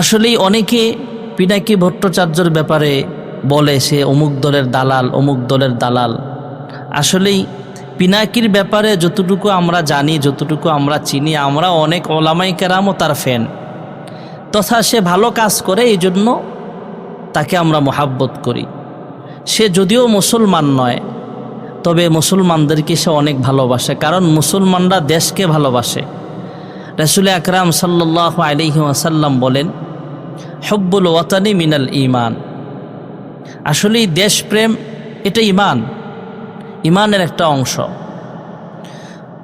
আসলেই অনেকে পিনাকি ভট্টাচার্যর ব্যাপারে বলে সে অমুক দলের দালাল, অমুক দলের দালাল। আসলেই পিনাকির ব্যাপারে যতটুকু আমরা জানি, যতটুকু আমরা চিনি, আমরা অনেক ওলামাই কেরামও তার ফ্যান। তথা সে ভালো কাজ করে, এই জন্য তাকে আমরা মোহাব্বত করি। সে যদিও মুসলমান নয়, তবে মুসলমানদেরকে সে অনেক ভালোবাসে, কারণ মুসলমানরা দেশকে ভালোবাসে। রসুল আকরাম সাল্লাহ আলহি আসাল্লাম বলেন হব্বুল ওয়াতানি মিনাল ইমান আসলেই দেশপ্রেম এটা ইমান ইমানের একটা অংশ।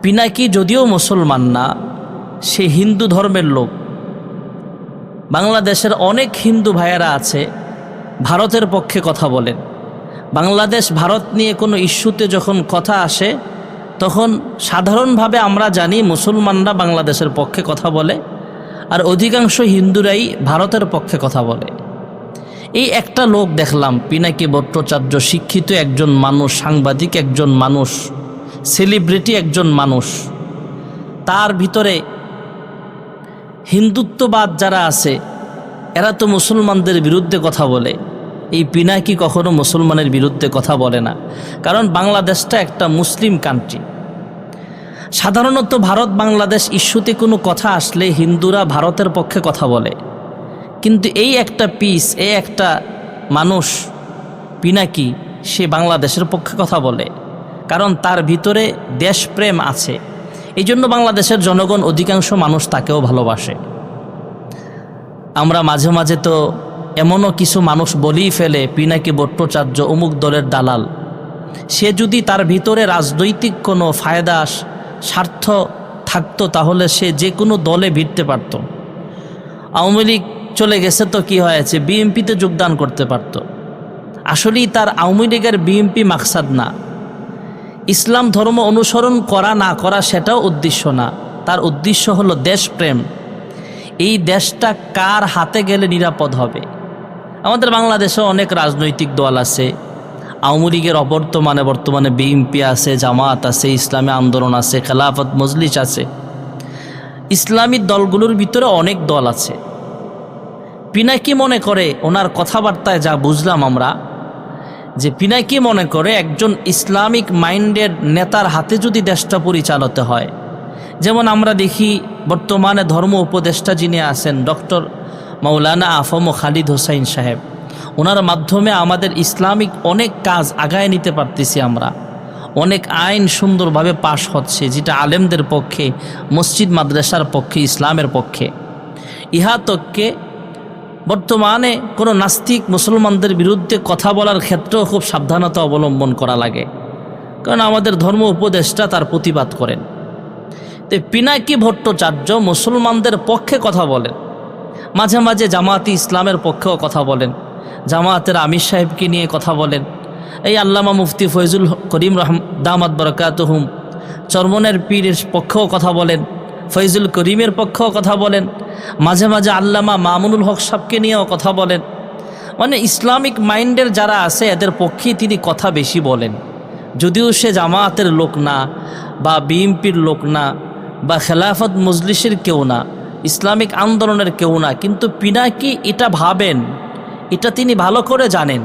পিনাকি যদিও মুসলমান না, সে হিন্দু ধর্মের লোক। বাংলাদেশের অনেক হিন্দু ভাইয়েরা আছে, ভারতের পক্ষে কথা বলেন। বাংলাদেশ, ভারত নিয়ে কোনো ইস্যুতে যখন কথা আসে, তখন সাধারণভাবে আমরা জানি মুসলমানরা বাংলাদেশের পক্ষে কথা বলে। আর অধিকাংশ হিন্দুরাই ভারতের পক্ষে কথা বলে। এই একটা লোক দেখলাম, পিনাকি ভট্টাচার্য শিক্ষিত একজন মানুষ, সাংবাদিক একজন মানুষ, সেলিব্রিটি একজন মানুষ। তার ভিতরে হিন্দুত্ববাদ যারা আছে, এরা তো মুসলমানদের বিরুদ্ধে কথা বলে। এই পিনাকি কখনো মুসলমানের বিরুদ্ধে কথা বলে না। কারণ বাংলাদেশটা একটা মুসলিম কান্ট্রি সাধারণত ভারত বাংলাদেশ ইস্যুতে কোনো কথা আসলে হিন্দুরা ভারতের পক্ষে কথা বলে। কিন্তু এই একটা পিস, এই একটা মানুষ পিনাকি, সে বাংলাদেশের পক্ষে কথা বলে। কারণ তার ভিতরে দেশপ্রেম আছে। এই জন্য বাংলাদেশের জনগণ অধিকাংশ মানুষ তাকেও ভালোবাসে। আমরা মাঝে মাঝে তো এমনও কিছু মানুষ বলেই ফেলে, পিনাকি ভট্টাচার্য অমুক দলের দালাল। সে যদি তার ভিতরে রাজনৈতিক কোনো ফায়দা স্বার্থ থাকতো তাহলে সে যে কোনো দলে ভিড়তে পারত। আওয়ামী লীগ চলে গেছে তো কি হয়েছে? বিএমপিতে যোগদান করতে পারত। আসলেই তার আওয়ামী লীগের বিএমপি মাকসাদ না। ইসলাম ধর্ম অনুসরণ করা না করা সেটাও উদ্দেশ্য না। তার উদ্দেশ্য হলো দেশপ্রেম। এই দেশটা কার হাতে গেলে নিরাপদ হবে? আমাদের বাংলাদেশে অনেক রাজনৈতিক দল আছে। আওয়ামী লীগের অবর্তমানে বর্তমানে বিএনপি আছে, জামাত আছে, ইসলামী আন্দোলন আছে, খেলাফত মজলিস আছে। ইসলামী দলগুলোর ভিতরে অনেক দল আছে। পিনাকি মনে করে ওনার কথাবার্তায় যা বুঝলাম আমরা, যে পিনাকি মনে করে একজন ইসলামিক মাইন্ডের নেতার হাতে যদি দেশটা পরিচালিত হয়, যেমন আমরা দেখি বর্তমানে ধর্ম উপদেষ্টা যিনি আছেন, ডক্টর মৌলানা আফম খালিদ হোসাইন সাহেব। ওনার মাধ্যমে আমাদের ইসলামিক অনেক কাজ আগায় নিতে পারতেছি আমরা। অনেক আইন সুন্দরভাবে পাশ হচ্ছে, যেটা আলেমদের পক্ষে, মসজিদ মাদ্রাসার পক্ষে, ইসলামের পক্ষে। ইহা তককে বর্তমানে কোনো নাস্তিক মুসলমানদের বিরুদ্ধে কথা বলার ক্ষেত্রেও খুব সাবধানতা অবলম্বন করা লাগে। কারণ আমাদের ধর্ম উপদেষ্টা তার প্রতিবাদ করেন। তো পিনাকি ভট্টাচার্য মুসলমানদের পক্ষে কথা বলেন। মাঝে মাঝে জামাতি ইসলামের পক্ষেও কথা বলেন। জামায়াতের আমির সাহেবকে নিয়ে কথা বলেন। এই আল্লামা মুফতি ফয়জুল করিম রহম দামাত বরকাতহুম চরমনের পীরের পক্ষেও কথা বলেন, ফৈজুল করিমের পক্ষেও কথা বলেন, মাঝে মাঝে আল্লামা মামুনুল হক সাহকে নিয়েও কথা বলেন। মানে ইসলামিক মাইন্ডের যারা আছে, এদের পক্ষে তিনি কথা বেশি বলেন। যদিও সে জামায়াতের লোক না, বা বিএমপির লোক না, বা খেলাফত মজলিসের কেউ না, ইসলামিক আন্দোলনের কেউ না, কিন্তু পিনাকি এটা ভাবেন। এটা তিনি ভালো করে জানেন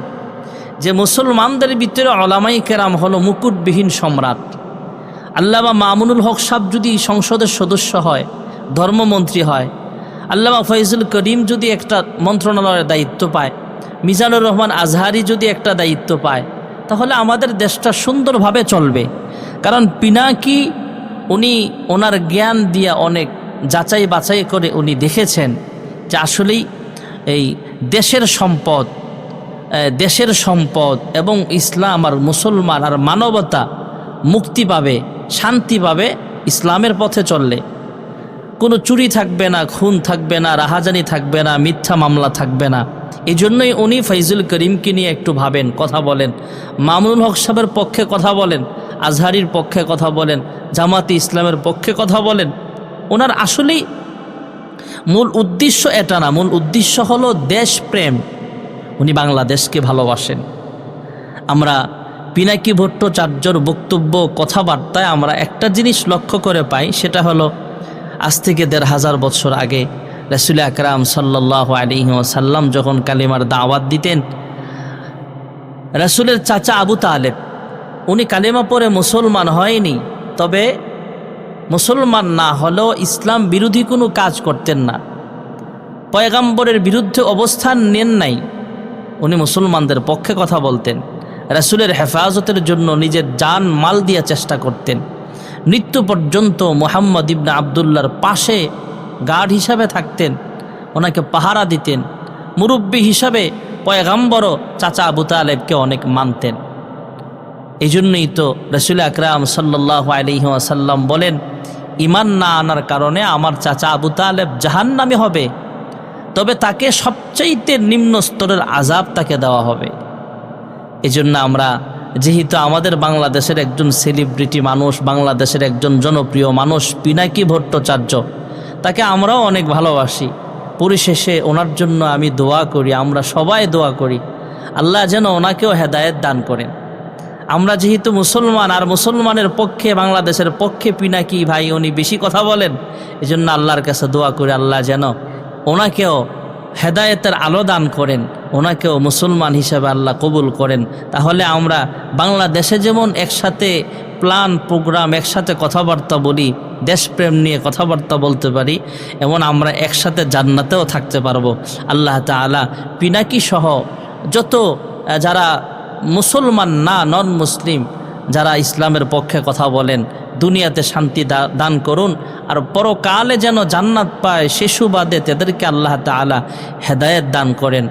যে মুসলমানদের ভিতরে অলামাই কেরাম হলো মুকুটবিহীন সম্রাট। আল্লামা মামুনুল হক সাহ যদি সংসদের সদস্য হয়, ধর্মমন্ত্রী হয়, আল্লামা ফয়জুল করিম যদি একটা মন্ত্রণালয়ের দায়িত্ব পায়, মিজানুর রহমান আজহারি যদি একটা দায়িত্ব পায়, তাহলে আমাদের দেশটা সুন্দরভাবে চলবে। কারণ পিনাকি উনি ওনার জ্ঞান দিয়া অনেক যাচাই বাছাই করে উনি দেখেছেন যে আসলেই এই দেশের সম্পদ দেশের সম্পদ এবং ইসলাম আর মুসলমান আর মানবতা মুক্তি পাবে, শান্তি পাবে ইসলামের পথে চললে। কোনো চুরি থাকবে না, খুন থাকবে না, রাহাজানি থাকবে না, মিথ্যা মামলা থাকবে না। এই জন্যই উনি ফৈজুল করিমকে নিয়ে একটু ভাবেন, কথা বলেন। মামুনুল হক সাহেবের পক্ষে কথা বলেন, আজহারির পক্ষে কথা বলেন, জামাতি ইসলামের পক্ষে কথা বলেন। ওনার আসলেই মূল উদ্দেশ্য এটা না, মূল উদ্দেশ্য হলো দেশপ্রেম। উনি বাংলাদেশকে ভালোবাসেন। আমরা পিনাকি ভট্টাচার্যর বক্তব্য, কথাবার্তায় আমরা একটা জিনিস লক্ষ্য করে পাই, সেটা হলো আজ থেকে দেড় হাজার বছর আগে রসুল আকরাম সাল্লাহ আলী ওসাল্লাম যখন কালিমার দাওয়াত দিতেন, রসুলের চাচা আবু তালেব, উনি কালিমা পরে মুসলমান হয়নি, তবে মুসলমান না হলেও ইসলাম বিরোধী কোনো কাজ করতেন না। পয়গাম্বরের বিরুদ্ধে অবস্থান নেন নাই। উনি মুসলমানদের পক্ষে কথা বলতেন। রাসুলের হেফাজতের জন্য নিজের জান মাল দিয়ে চেষ্টা করতেন। মৃত্যু পর্যন্ত মোহাম্মদ ইবনা আবদুল্লার পাশে গার্ড হিসাবে থাকতেন। ওনাকে পাহারা দিতেন। মুরব্বী হিসাবে পয়গাম্বরও চাচা আবু তালেবকে অনেক মানতেন। এই জন্যই তো রসুল আকরাম সাল্লাহ আলিহাসাল্লাম বলেন ইমান না আনার কারণে আমার চাচা আবু তালেব জাহান্নামে হবে। তবে তাকে সবচাইতে নিম্ন স্তরের আজাব তাকে দেওয়া হবে। এজন্য আমরা, যেহেতু আমাদের বাংলাদেশের একজন সেলিব্রিটি মানুষ, বাংলাদেশের একজন জনপ্রিয় মানুষ, পিনাকি ভট্টাচার্য, তাকে আমরাও অনেক ভালোবাসি। পরিশেষে ওনার জন্য আমি দোয়া করি, আমরা সবাই দোয়া করি। আল্লাহ যেন ওনাকেও হেদায়েত দান করেন। আমরা যেহেতু মুসলমান, আর মুসলমানের পক্ষে, বাংলাদেশের পক্ষে পিনাকি ভাই? উনি বেশি কথা বলেন। এজন্য আল্লাহর কাছে দোয়া করি আল্লাহ যেন ওনাকেও হেদায়েতের আলো দান করেন, ওনাকেও মুসলমান হিসেবে আল্লাহ কবুল করেন। তাহলে আমরা বাংলাদেশে যেমন একসাথে প্ল্যান প্রোগ্রাম একসাথে কথাবার্তা বলি, দেশপ্রেম নিয়ে কথাবার্তা বলতে পারি, এমন আমরা একসাথে জান্নাতেও থাকতে পারব। আল্লাহ তালা পিনাকি সহ যত যারা মুসলমান না নন মুসলিম যারা ইসলামের পক্ষে কথা বলেন, দুনিয়াতে শান্তি দান করুন, আর পরকালে যেন জান্নাত পায় শিশুবাদে তাদেরকে আল্লাহ তালা হেদায়েত দান করেন।